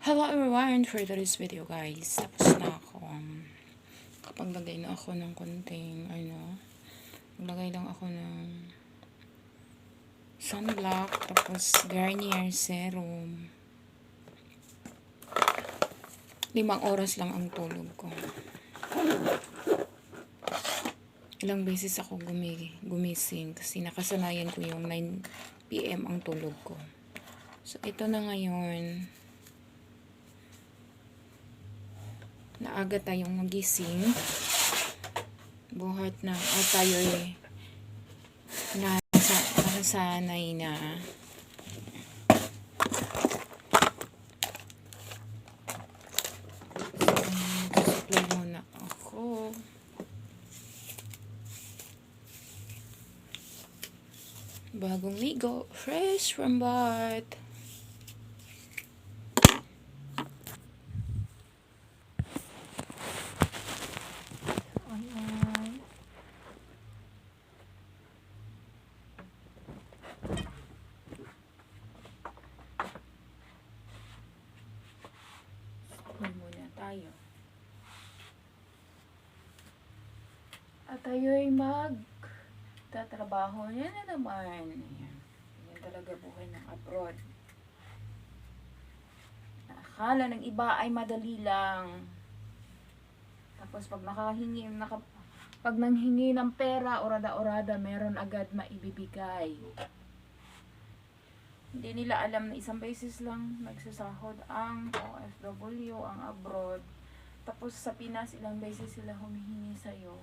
Hello everyone! For today's video guys, tapos na ako. Um, kapag lagay na ako ng konting, ano, maglagay lang ako ng sunblock, tapos Garnier serum. Limang oras lang ang tulog ko. Ilang beses ako gumi gumising kasi nakasanayan ko yung 9 p.m. ang tulog ko. So, ito na ngayon. Naaga tayong magising. Buhat na. At tayo eh. Nasa, nasanay na. Bagong ligo. Fresh from bath. Tayo. At tayo'y mag tatrabaho niya na naman. Ayan. Yan talaga buhay ng abroad. Akala ng iba ay madali lang. Tapos pag nakahingi, naka, pag nanghingi ng pera, orada-orada, meron agad maibibigay. Hindi nila alam na isang beses lang nagsasahod ang OFW, ang abroad. Tapos sa Pinas, ilang beses sila humihingi sa'yo.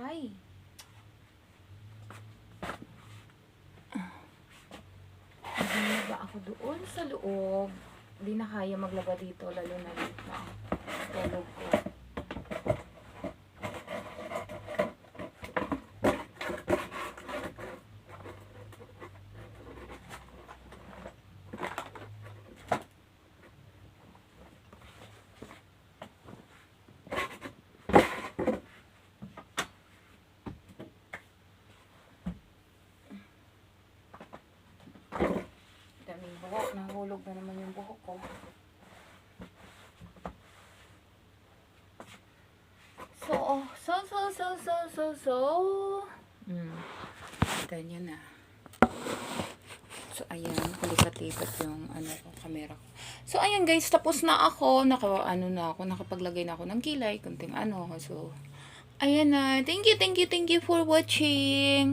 Ay. Hindi ba ako doon sa loob? Hindi na kaya maglaba dito, lalo na dito. Tulog ko. Daming buhok. Nahulog na naman yung buhok ko. So, so, so, so, so, so, so. Hmm. Ganyan na. So, ayan. Kulikat-lipat yung ano ko, camera ko. So, ayan guys. Tapos na ako. Naka, ano na ako. Nakapaglagay na ako ng kilay. Kunting ano. So, ayan na. Thank you, thank you, thank you for watching.